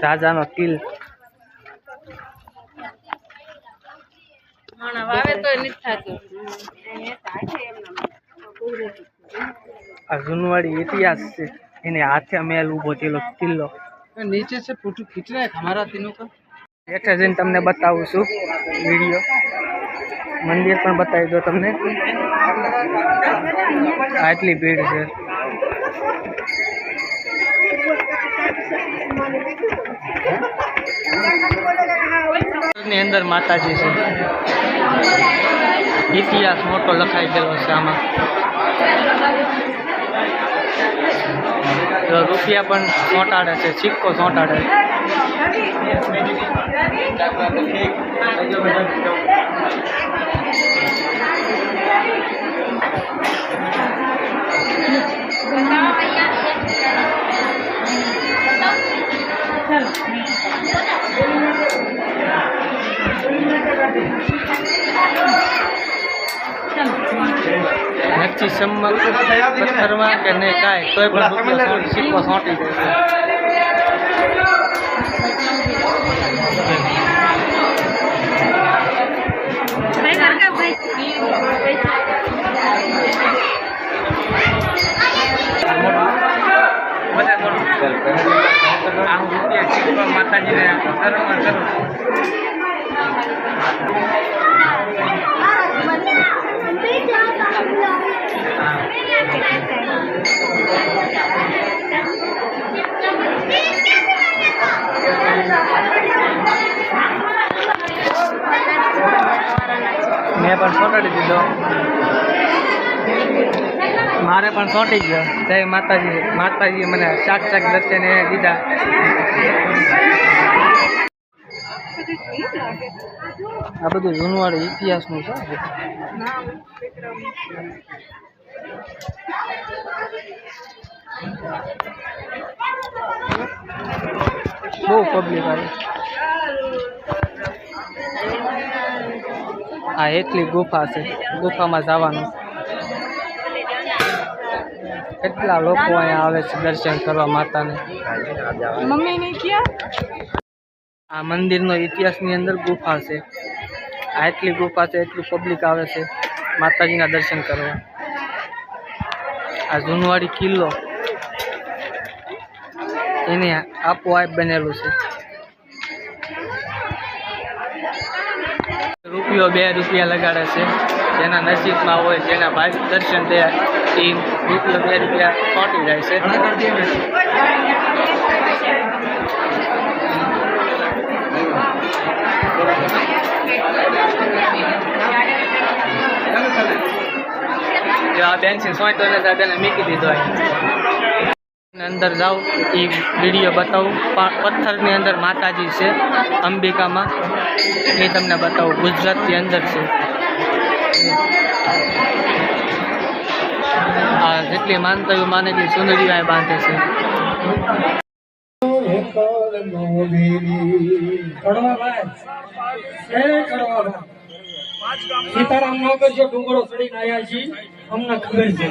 શાહજહાન વકીલ જૂનવાડી ઇતિહાસ છે. એને હાથે મેલ ઊભો થયેલો કિલ્લો. નીચે છે જઈને તમને બતાવું છું વીડિયો. મંદિર પણ બતાવી દો તમને. આટલી ભીડ છે. ની અંદર માતાજી છે ઇતિહાસ મોટો લખાઈ ગયેલો છે આમાં રૂપિયા પણ ચોંટાડે છે સિક્કો ચોંટાડે નક્કી સંમત પથ્થરમાં કે નહીં કાંઈ તોય પણ શીખવા સોંટી જાય મોટું આ હું રૂપિયા સિક્કો માતાજીને અર્પણ કરું છું મેં પણ સોંટાડી દીધો મારે પણ સોંટી ગયો જય માતાજી. માતાજીએ મને શાક શાક દર્શન દીધા. આ બધું જૂનવાડી ઇતિહાસનું છે. બહુ પબ્લિક આવે. આ એટલી ગુફા છે. ગુફામાં જવાનું. કેટલા લોકો અહીંયા આવે છે દર્શન કરવા માતાને? મમ્મીને આ મંદિરનો ઇતિહાસની અંદર ગુફા છે. આ એટલી ગુફા છે એટલું પબ્લિક આવે છે માતાજી ના દર્શન કરવા. આ જૂનવાડી કિલ્લો. એને આપોઆપ બનેલું છે. રૂપિયો બે રૂપિયા લગાડે છે. જેના નસીબમાં હોય જેના ભાઈ દર્શન થયા એ રૂપિયો બે રૂપિયા ખોટી જાય છે. આ બેન છે સોય તો મૂકી દીધો. અંદર જાઉં એ વીડિયો બતાવું. પથ્થરની અંદર માતાજી છે અંબિકામાં. એ તમને બતાવું ગુજરાતની અંદર છે. આ જેટલી માનતા એવું માને કે સુંદરી અહીં બાંધે છે. સીતારામ નગર જો ડુંગરો ચડીને આવ્યા છીએ, અમને ખબર છે.